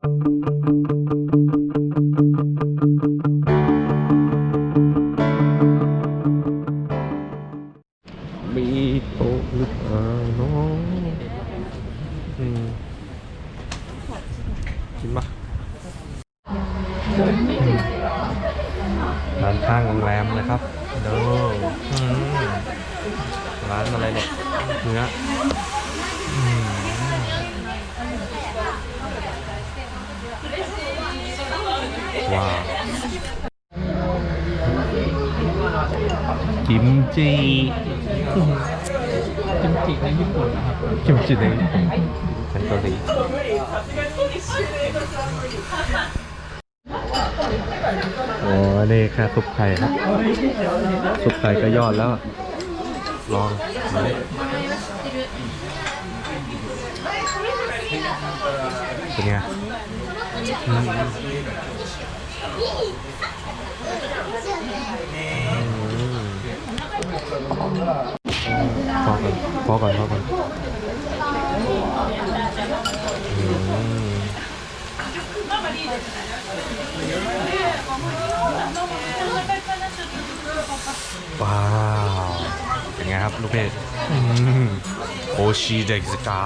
มีโต๊ะหรือเปล่าน้องอืมกินปะร้านข้างโรงแรมเลยครับเดูอืมร้านอะไรเนี่ยเนื้อ ว้าวกิมจิกิมจิในญี่ปุ่นนะครับกิมจิในเป็นเกาหลีโอ้นี่ค่ะซุปไข่ครับซุปไข่ก็ยอดแล้ว ลองมาดิเป็นไงอืมอืม พอก่อนพอก่อนพอก่อนว้าว ไงครับ ลูกเพจอืมโอชิเด็กสกา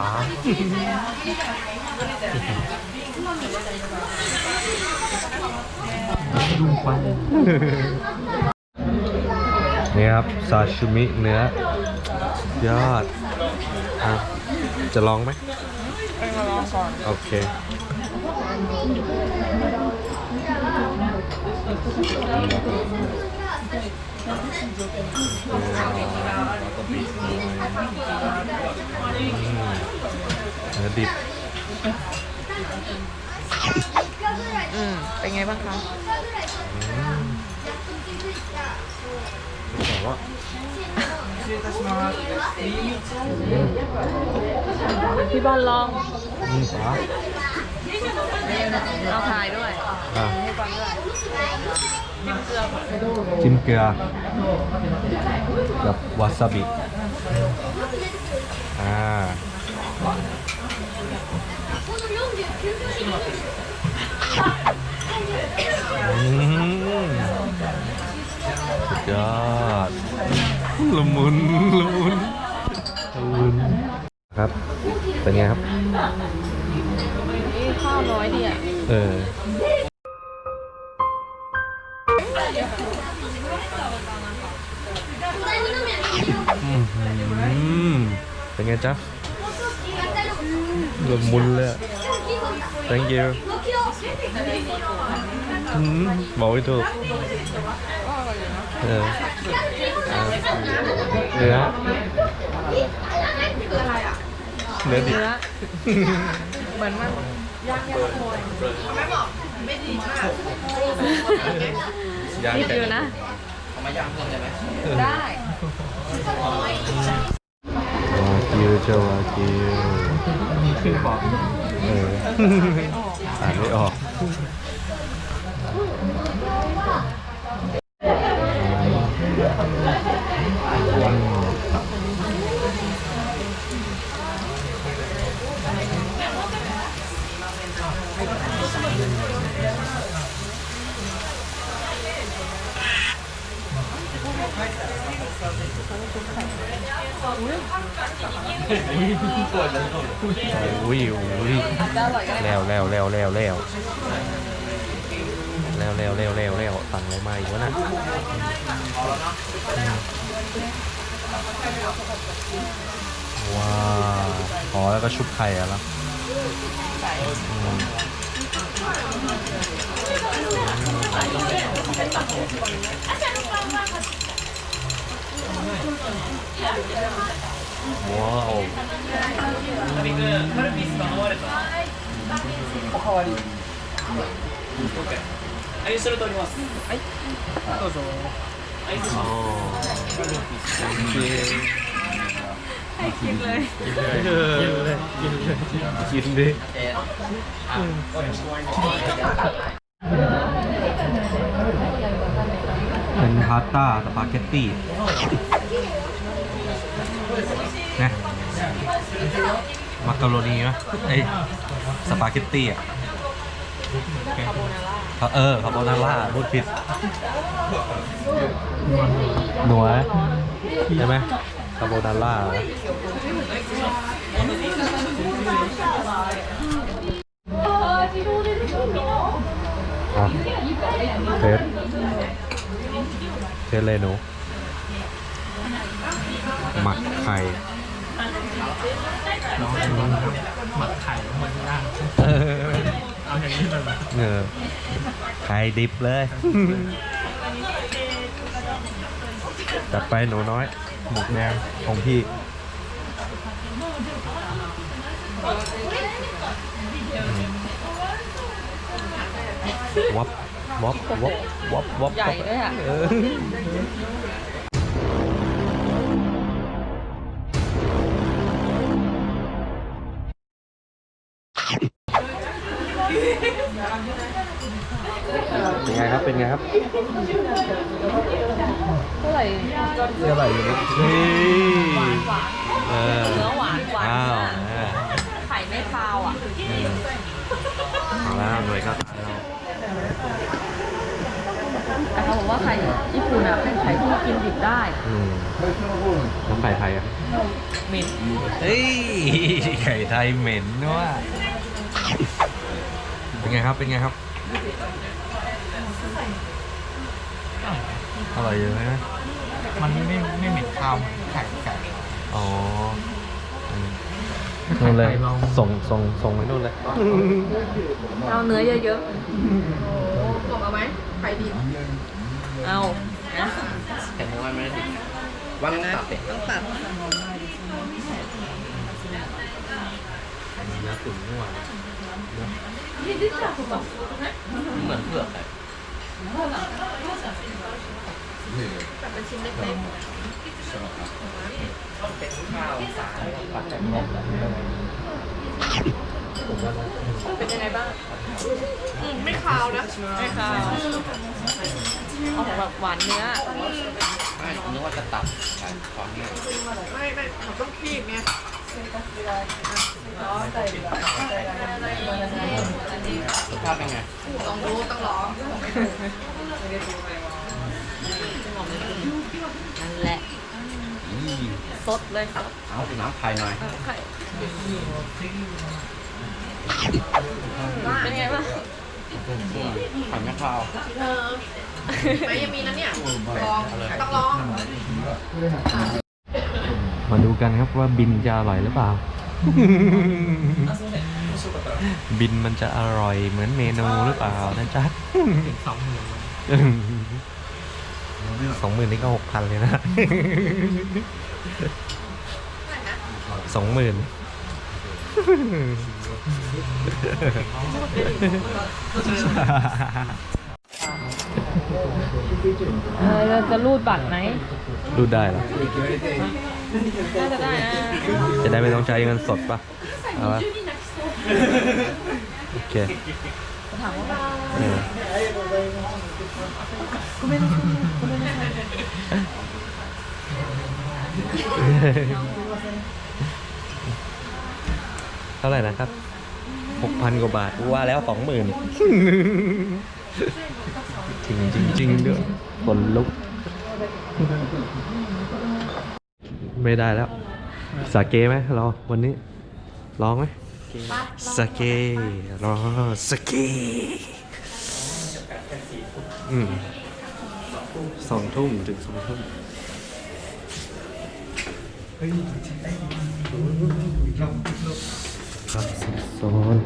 ดูฟันนี่ครับ ซาชิมิเนื้อยอดอะจะลองไหมมาลองก่อน โอเค เนื้อดิบอืมเป็นไงบ้างคะบอกว่าพี่บอลลองอืมครับเอาถ่ายด้วยอะให้ฟังด้วย จิ้มเกลือจิ้มเกลือกับวาซาบิอ่าอืมสุดยอดละมุนละมุนละมุนครับ เป็นไงครับนี่ข้าวน้อยดีอะ เออ เป็นไงจ๊ะละมุนเลย thank you บอกไม่ถูกเออเนื้อเนื้อดิเหมือนมันย่างแค่ขโมยไม่บอกไม่ดีมากยางแค่นะ ยย่างนิดไก่อยู่นะได้วากิวเจ้าวากิวมีคือบอกเอออ่านไม่ออก อุ้ยอุ้ยแล้วแล้วแล้วแล้วแล้วแล้วแล้วแล้วแล้วแล้วสั่งอะไรมาอีกวะน่ะว้าอ๋อแล้วก็ชุบไข่อะแล้วอื わお。旅くん、カルピス頼まれた。おかわり。オッいー。ア取ります。はい。どうぞ。はいスいます。はいピス。Kirle. Kirle. い พาสต้าสปาเกตตี้นะมักกะโรนีไหมเอ้ยสปาเกตตี้อะคาโบนาร่าเขาเออคาโบนาร่าพูดผิดหนัวใช่ไหมคาโบนาร่า อะเทสเทสเลยหนูหมักไข่หมักไข่แล้วมันย่างเออเอาอย่างนี้เลยเหรอเออไข่ดิบเลยจัดไปหนูน้อย หมูแดงของพี่ วับวับวับวับวับใหญ่ด้วยอะเออเป็นไงครับ เป็นไงครับเท่าไหร่เท่าไหร่อยู่นี่เออ เนื้อหวานหวาน อ้าว เนื้อ เออ ไข่ไม่คาวอะ เออเอาแล้วหน่วยก็ตายเรา แต่เขาบอก ว่าไข่ญี่ปุ่นอะเป็นไข่ที่กินดิบได้อืมน้ำไข่ไทยอะเหม็นเฮ้ยไข่ไทยเหม็นด้วยเป็นไงครับเป็นไงครับอร่อยอยู่ไหมมันไม่ไม่ไม่เหม็นคาวไข่ไก่อ๋ออืมนู่นเลยส่งส่งส่งไปนู่นเลยเอาเนื้อเยอะๆบอกเอาไหมไข่ดิบ เอานะแต่เนื้อมันไม่ได้ดิบวันตัดเด็กต้องตัดเนื้อตุ๋นนี่หว่าเหมือนเผือกเลยเป็นชิ้นเล็กเป็นข้าวสารปัดจากน มๆเป็นยังไงบ้างไม่คาวนะไม่คาวเอาของแบบหวานเนื้อ ไม่นึกว่าจะตัดไก่ตอนนี้ไม่ไม่มันต้องคีบไงรสชาติเป็นไงลองดูต้องลองนั่นแหละสดเลยครับเอาน้ำไข่หน่อยไข่ เป็นไงบ้างไข่ไม่ข้าวไม่ยังมีนะเนี่ย ลอง ต้องลอง มาดูกันครับว่าบินจะอร่อยหรือเปล่า บินมันจะอร่อยเหมือนเมนูหรือเปล่านะจ๊ะสองหมื่นสองหมื่นนี่ก็หกพันเลยนะสองหมื่น เออเราจะรูดบัตรไหมดูได้เหรอน่าจะได้นะจะได้ไม่ต้องใช้เงินสดปะเอาปะโอเคถามว่าเออเท่าไหร่นะครับ หกพันกว่าบาทว่าแล้วสองหมื่นจริงจริงจริงๆด้วยคนลุก ไม่ได้แล้ว สาเกไหมรอวันนี้ร้องไหมสาเกรอสาเกอืมสองทุ่มถึงสองทุ่มครั บโซน